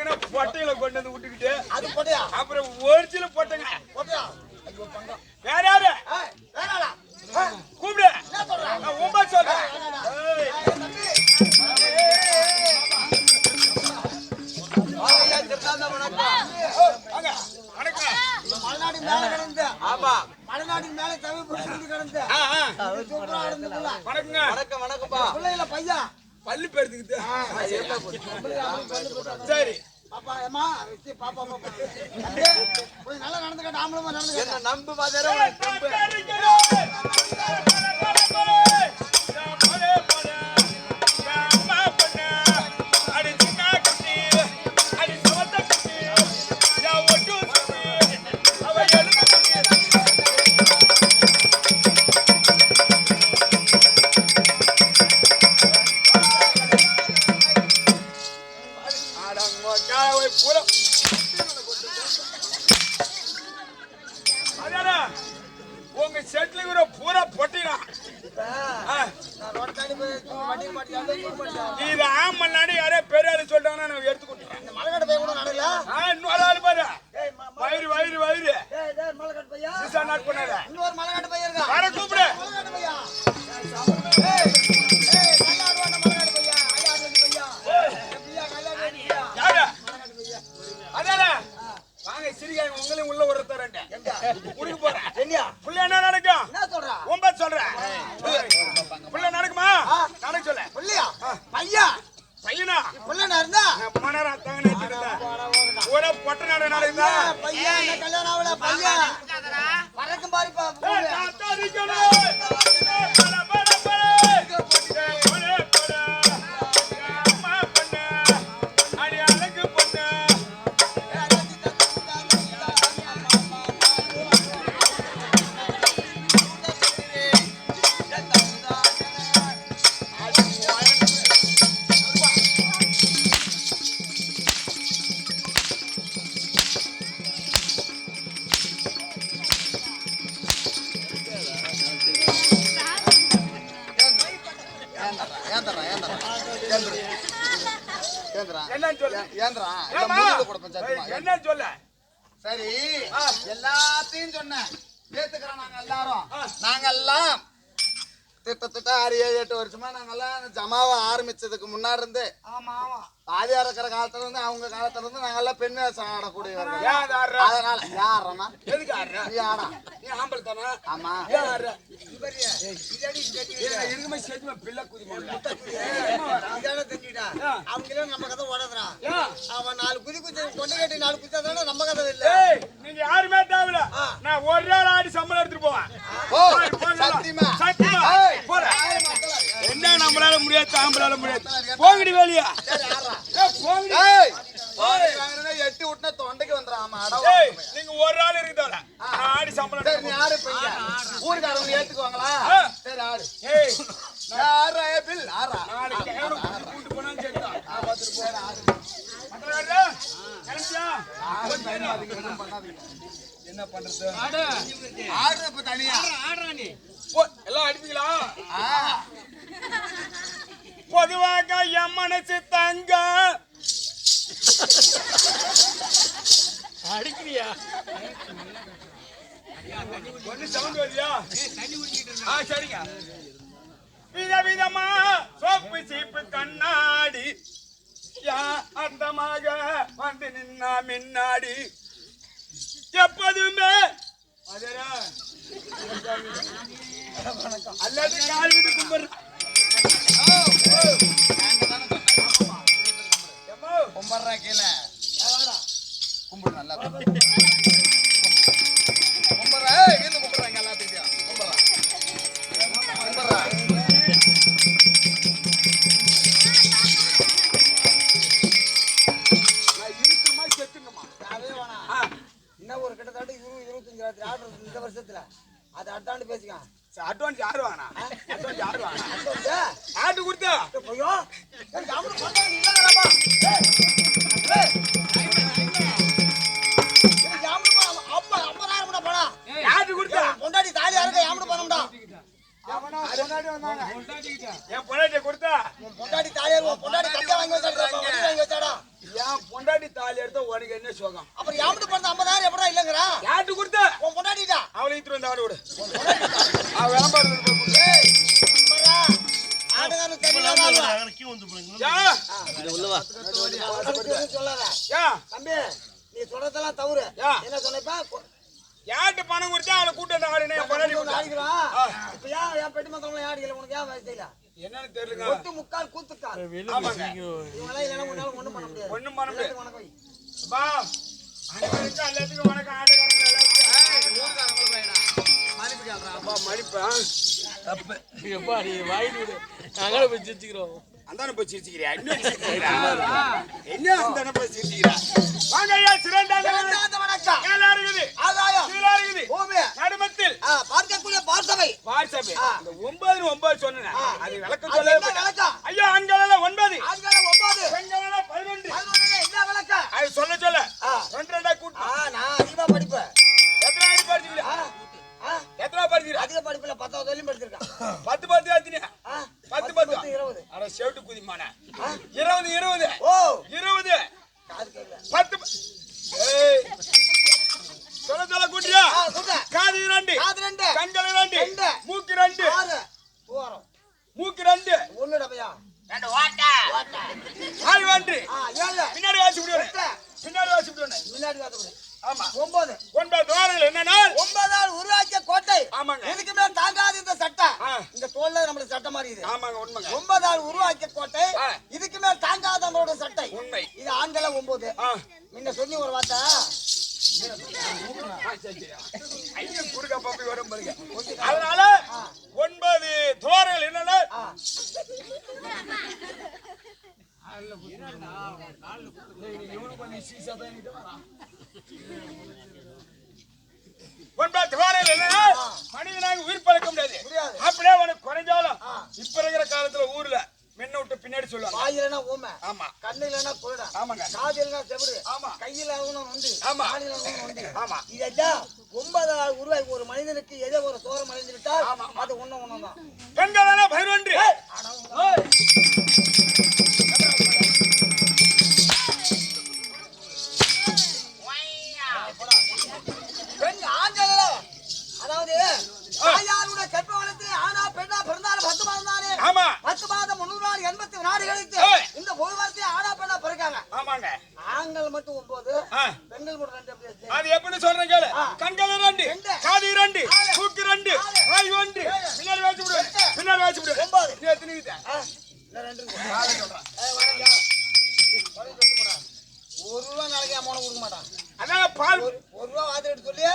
போட்டாங்கன்னா பொட்டையில கொண்டு வந்து விட்டுக்கிட்டு அது போட்டியா? அப்புறம் ஒரிஜினல் பொட்டைங்க. போட்டியா? வேற யாரு? கூப்பிடு. உண்மை சொல்றேன். ஆமா. மலைநாடு மேல தமிழ் புடிச்சு கிடந்து. வணக்கங்க. வணக்கம் வணக்கம்ப்பா. பிள்ளைகள பையன். பள்ளி பெருத்துக்குது சரி. பாப்பா ஏமா வச்சு பாப்பா பாப்பா. கொஞ்சம் நல்லா நடந்துக்க நாமளும் நடந்துக்க. என்ன நம்பு உனக்கு நம்பு. உங்க செட்ல கூட பூரா பொட்டினா இது யாரோ பெரிய ஆளு சொல்லிட்டாங்கன்னா நான் எடுத்து கொடுத்துறேன் இந்த மலைநாடு பையன் கூட நடக்கல இன்னொரு ஆளு பாரு வயிறு வயிறு வயிறு மலைநாடு பையன் நாட் பண்ணாத இன்னொரு மலைநாடு பையன் வர கூப்பிடு என்னன்னு சொல்லு. ஏந்திரா என்னன்னு சொல்ல? சரி எல்லாத்தையும் சொன்னேன். ஏத்துக்கிறோம் நாங்க எல்லாரும். நாங்க எல்லாம் திட்டத்தட்ட ஆறு ஏழு எட்டு வருஷமா நாங்கெல்லாம் ஜமாவை ஆரம்பிச்சதுக்கு முன்னாடி இருந்து ஆமா ஆமா. ஆதியா இருக்கிற காலத்துல இருந்து அவங்க காலத்துல இருந்து நாங்கெல்லாம் பெண் வேஷம் ஆடக்கூடியவர்கள்? அதனால ஆடுற? நீ ஆடா. நீ ஆம்பளை தானா? ஆமா அவங்களே நம்ம கதை ஏன்? அவன் நாலு குதி குதி கொண்டு கட்டி நாலு குச்சா தானே நம்ம கதை இல்ல. நீங்க யாருமே தேவையில்ல. நான் ஒரு நாள் ஆடி சம்பளம் எடுத்துட்டு போவேன். சத்தியமா. முடியாது ஆம்பளால முடியாது. போங்கடி வேலையா ஆடுறா எட்டி விட்டுனா தொண்டைக்கு வந்துடும் நீங்க ஒரு ஆள் இருக்குதால நான் ஆடி சம்பளம் ஆடு இங்க. ஊருக்காரவங்க ஏத்துக்குவாங்களா. சரி ஆடு ஆடுறா ஏ பில். ஆடுறா எவனும் கூட்டி. போனாலும்? என்ன பண்றது? ஆடு. இப்ப தனியா? போ, எல்லாம் அடிப்பீங்களா? ஆ. என் மனசு தங்க. அடிக்கிறியா? விதவிதமா சவுண்ட் ஆ வித விதமா சோப்பு சீப்பு கண்ணாடி. யா அந்தமாக வந்து நின்னா முன்னாடி. எப்போதுமே அல்லது கால் விட்டு கும்பிடு. நல்லா ஏய், பொண்டாட்டி தாலி அறுக்க ஜாமுன் பணம்டா. என் பொண்டாட்டிய கொடுத்தா உன் பொண்டாட்டி தாலியார் உன் பொண்டாட்டி கச்சா வாங்கி வச்சாடா, வண்டி வாங்கி வச்சாடா. என் பொண்டாட்டி தாலி எடுத்தா உனக்கு என்ன சுகம் அப்புறம் யாமட்டு பிறந்த ஐம்பதாயிரம் எப்படா இல்லைங்கிறா யார்கிட்ட கொடுத்த உன் பொண்டாட்டிட்டா அவளை இத்துட்டு வந்து அவளை விடு அவ விளம்பரம் தம்பி நீ சொல்றதெல்லாம் தவறு யா. என்ன சொன்னப்பா யார்கிட்ட பணம் கொடுத்தா அவளை கூட்டு வந்து ஆடுனே இப்ப ஏன் என் பெட்டி யாரு இல்லை உனக்கு ஏன் வயசு என்னன்னு தெரியல ஒட்டு முக்கால் கூத்துக்கால் இவங்களாம் இல்லைன்னா உன்னால ஒண்ணும் பண்ண முடியாது ஒண்ணும் பண்ண முடியாது வணக்கம் எல்லாத்துக்கும் வணக்கம் அப்பா மடிப்பா. எப்பா நீ வாயில் விடு. நாங்களே போய் சிரிச்சுக்கிறோம். அந்தான போய் சிரிச்சுக்கிறியா? இன்னும் சிரிச்சுக்கிறியா? என்ன அந்தான போய் சிரிச்சுக்கிறா வாங்க ஐயா இரண்டாவது வணக்கம் இருக்குது. ஆதாயம். இருக்குது. பூமி நடுமத்தில். ஆ, பார்க்கக்கூடிய வாட்ஸ்அப் ஆ. இந்த ஒன்பது ஒன்பது சொன்னேன். அது விளக்கம் மாட்டேன். விளக்கம்? ஐயா ஆண்கள் ஒன்பது. ஆண்கள ஒன்பது. பெண்கள் பதினொன்று. பின்னாடி வாசி. பின்னாடி வாசி காத்து விடு ஆமா. ஒன்பது. ஒன்பது துவாரங்கள் என்னன்னா ஒன்பதால் உருவாக்கிய கோட்டை. ஆமாங்க. இதுக்கு மேல் தாங்காது இந்த சட்டை. ஆ. இந்த தோல்ல நம்மளுக்கு சட்டை மாதிரி இது. ஆமாங்க உண்மைங்க. ஒன்பதால் உருவாக்கிய கோட்டை. இதுக்கு மேல் தாங்காத நம்மளோட சட்டை. உண்மை. இது ஆண்கள ஒன்பது. முன்ன சொல்லி ஒரு வார்த்தை. அதனால ஒன்பது துவாரங்கள் என்னன்னா? மனிதனாக உயிர் பழக்க முடியாது முடியாது. அப்படியே உனக்கு குறைஞ்சாலும். இப்ப இருக்கிற காலத்துல ஊர்ல மென்ன விட்டு பின்னாடி சொல்லுவாங்க வாயிலனா ஊமை ஆமா கண்ணு இல்லைன்னா குருடா ஆமாங்க காது இல்லைன்னா செவிடு ஆமா. கையில ஊனம் உண்டு ஆமா. காலில் ஊனம் உண்டு ஆமா. இதெல்லாம் ஒன்பதால் உருவாக்கி ஒரு மனிதனுக்கு ஏதோ ஒரு சோரம் அடைந்து விட்டால் ஆமா. அது ஒண்ணும் ஒண்ணும் எண்பத்தி நாடு கழித்து. இந்த ஒரு வாரத்தையும் ஆனா பெண்ணா பிறக்காங்க ஆமாங்க ஆண்கள் மட்டும் ஒன்பது. பெண்கள் மட்டும் ரெண்டு? அது எப்படி சொல்றேன் கேளு. கண்கள் ரெண்டு. காது ரெண்டு. மூக்கு ரெண்டு. வாய் ஒன்று. பின்னாடி வாசி விடு. பின்னாடி வாசி விடு ஒன்பது. நீ எத்தனை ரெண்டு. ஒரு ரூபா நாளைக்கு அமௌண்ட் கொடுக்க மாட்டான் அதான் பால் ஒரு ரூபா வாதி எடுத்து சொல்லி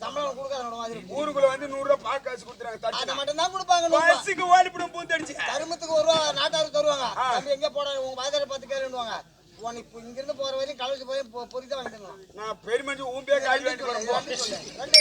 சம்பளம் கொடுக்காத எடுத்து. ஊருக்குள்ள வந்து நூறு ரூபாய் பால் காசு கொடுத்துறாங்க அதை மட்டும் தான் கொடுப்பாங்க. பஸ்ஸுக்கு ஓடிப்பிடும் பூந்தடிச்சு தருமத்துக்கு ஒரு ரூபா நாட்டாருக்கு தருவாங்க. தம்பி எங்க போட உங்க வாதியாரை பார்த்து கேளுவாங்க உன் இப்போ இங்கிருந்து போற வரையும் கலெக்ட் போய் பொ- பொறி தான் வாங்கிட்டு வரலாம். நான் பெருமஞ்சி ரெண்டு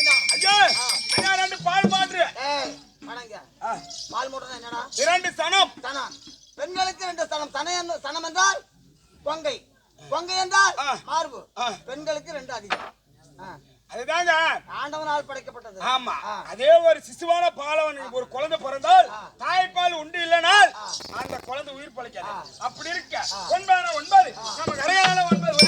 குழந்தை உயிர் பழைக்காது. அப்படி இருக்க. ஒன்பது ஒன்பது. நம்ம கரையான ஒன்பது.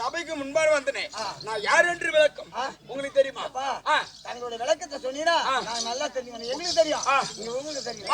சபைக்கு முன்பாக வந்தனே. நான் யார் என்று விளக்கம். உங்களுக்கு தெரியுமா. தங்களுடைய விளக்கத்தை சொன்னீங்கன்னா நல்லா தெரியும். எங்களுக்கு தெரியும். உங்களுக்கு தெரியும்.